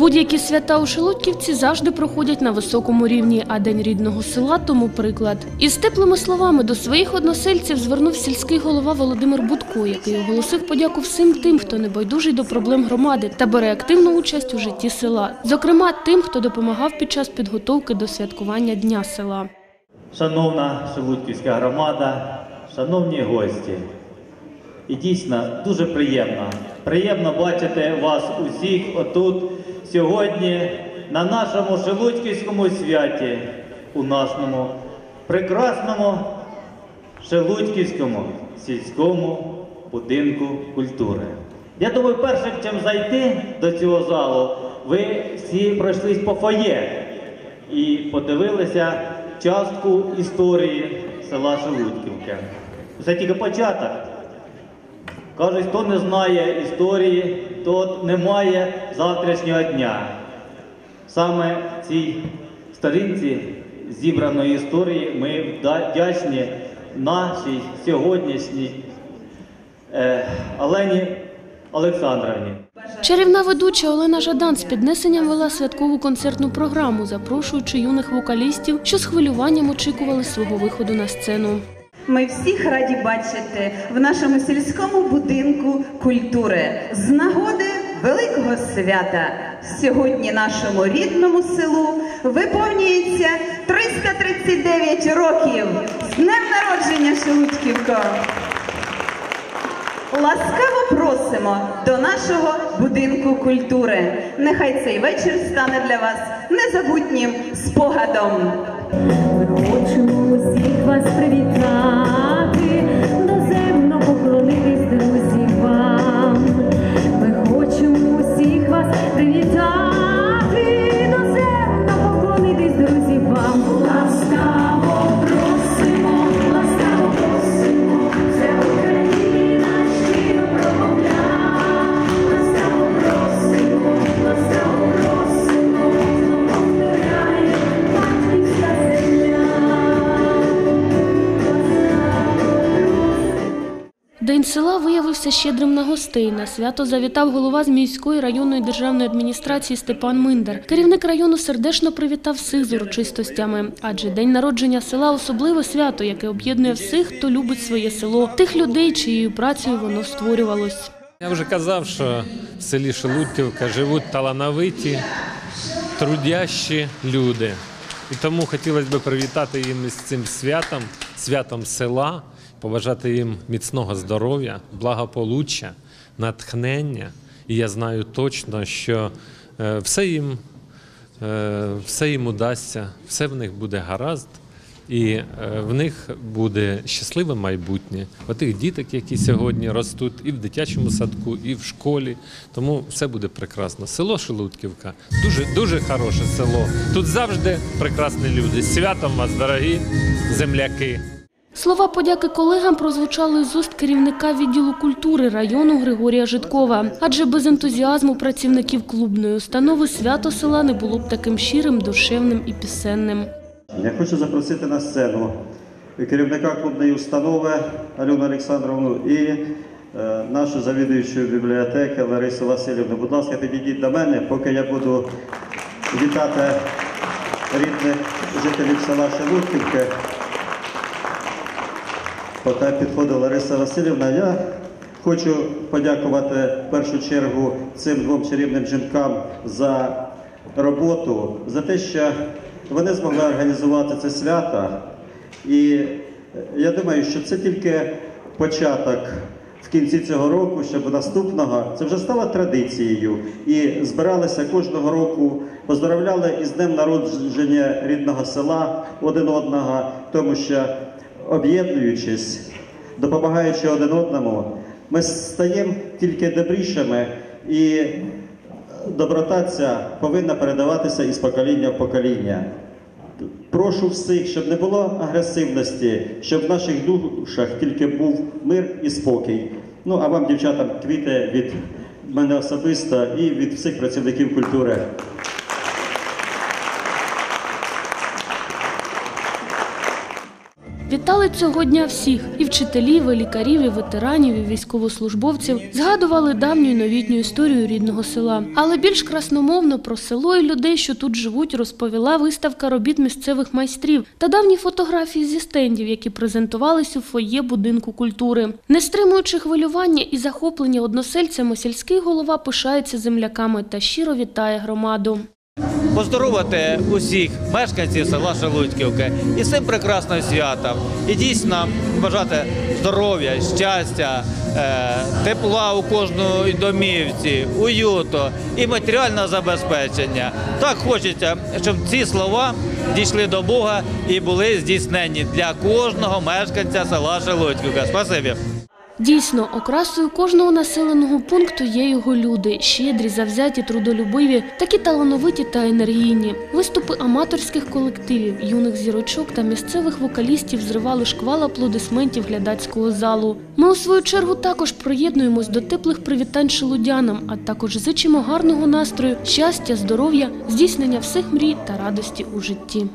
Будь-які свята у Шелудьківці завжди проходять на високому рівні, а День рідного села тому приклад. Із теплими словами до своїх односельців звернув сільський голова Володимир Будко, який оголосив подяку всім тим, хто не байдужий до проблем громади та бере активну участь у житті села. Зокрема, тим, хто допомагав під час підготовки до святкування Дня села. Шановна Шелудьківська громада, шановні гості. І дійсно дуже приємно. Приємно бачити вас усіх отут сьогодні на нашому Шелудьківському святі, у нашому прекрасному Шелудьківському сільському будинку культури. Я думаю, першим чим зайти до цього залу, ви всі пройшлись по фоє і подивилися частку історії села Шелудьківка. Це тільки початок. Кажуть, хто не знає історії, тот не має завтрашнього дня. Саме цій сторінці зібраної історії ми вдячні нашій сьогоднішній е, Олені Олександровні. Чарівна ведуча Олена Жадан з піднесенням вела святкову концертну програму, запрошуючи юних вокалістів, що з хвилюванням очікували свого виходу на сцену. Ми всіх раді бачити в нашому сільському будинку культури з нагоди великого свята. Сьогодні нашому рідному селу виповнюється 339 років з днем народження Шелудьківко. Ласкаво просимо до нашого будинку культури. Нехай цей вечір стане для вас незабутнім спогадом. Села виявився щедрим на гостей. На свято завітав голова з міської районної державної адміністрації Степан Миндар. Керівник району сердечно привітав всіх з урочистостями, адже день народження села особливе свято, яке об'єднує всіх, хто любить своє село, тих людей, чиєю працею воно створювалось. Я вже казав, що в селі Шелудьківка живуть талановиті, трудящі люди. І тому хотілося б привітати їм із цим святом, святом села, побажати їм міцного здоров'я, благополуччя, натхнення. І я знаю точно, що е, все їм, е, все їм удасться, все в них буде гаразд. І е, в них буде щасливе майбутнє. Отих діток, які сьогодні ростуть і в дитячому садку, і в школі. Тому все буде прекрасно. Село Шелудківка дуже дуже хороше село. Тут завжди прекрасні люди. Святом вас, дорогі земляки. Слова подяки колегам прозвучали з уст керівника відділу культури району Григорія Житкова. Адже без ентузіазму працівників клубної установи свято села не було б таким щирим, душевним і пісенним. Я хочу запросити на сцену керівника клубної установи Альону Олександровну і е, нашу завідуючу бібліотеки Ларису Васильівну. Будь ласка, підійдіть до мене, поки я буду вітати рідних жителів села Шелудківки. Поки підходить Лариса Васильівна, я хочу подякувати в першу чергу цим двом чарівним жінкам за роботу, за те, що вони змогли організувати це свято. І е, я думаю, що це тільки початок в кінці цього року, щоб наступного це вже стало традицією. І збиралися кожного року, поздравляли із днем народження рідного села один одного, тому що об'єднуючись, допомагаючи один одному, ми стаємо тільки добрішими і доброта ця повинна передаватися із покоління в покоління. Прошу всіх, щоб не було агресивності, щоб в наших душах тільки був мир і спокій. Ну а вам, дівчатам, квіти від мене особисто і від всіх працівників культури. Вітали цього дня всіх і вчителів, і лікарів, і ветеранів, і військовослужбовців. Згадували давню і новітню історію рідного села. Але більш красномовно про село і людей, що тут живуть, розповіла виставка робіт місцевих майстрів та давні фотографії зі стендів, які презентувались у фоє будинку культури. Не стримуючи хвилювання і захоплення односельцями, сільський голова пишається земляками та щиро вітає громаду. Поздоровити усіх мешканців села Шелудьківки із цим прекрасним святом. І дійсно бажати здоров'я, щастя, е, тепла у кожній домівці, уюту і матеріального забезпечення. Так хочеться, щоб ці слова дійшли до Бога і були здійснені для кожного мешканця села Шелудьківка. Спасибі. Дійсно, окрасою кожного населеного пункту є його люди, щедрі, завзяті, трудолюбиві, такі талановиті та енергійні. Виступи аматорських колективів, юних зірочок та місцевих вокалістів зривали шквал аплодисментів глядацького залу. Ми у свою чергу також приєднуємось до теплих привітань шелудянам, а також зичимо гарного настрою, щастя, здоров'я, здійснення всіх мрій та радості у житті.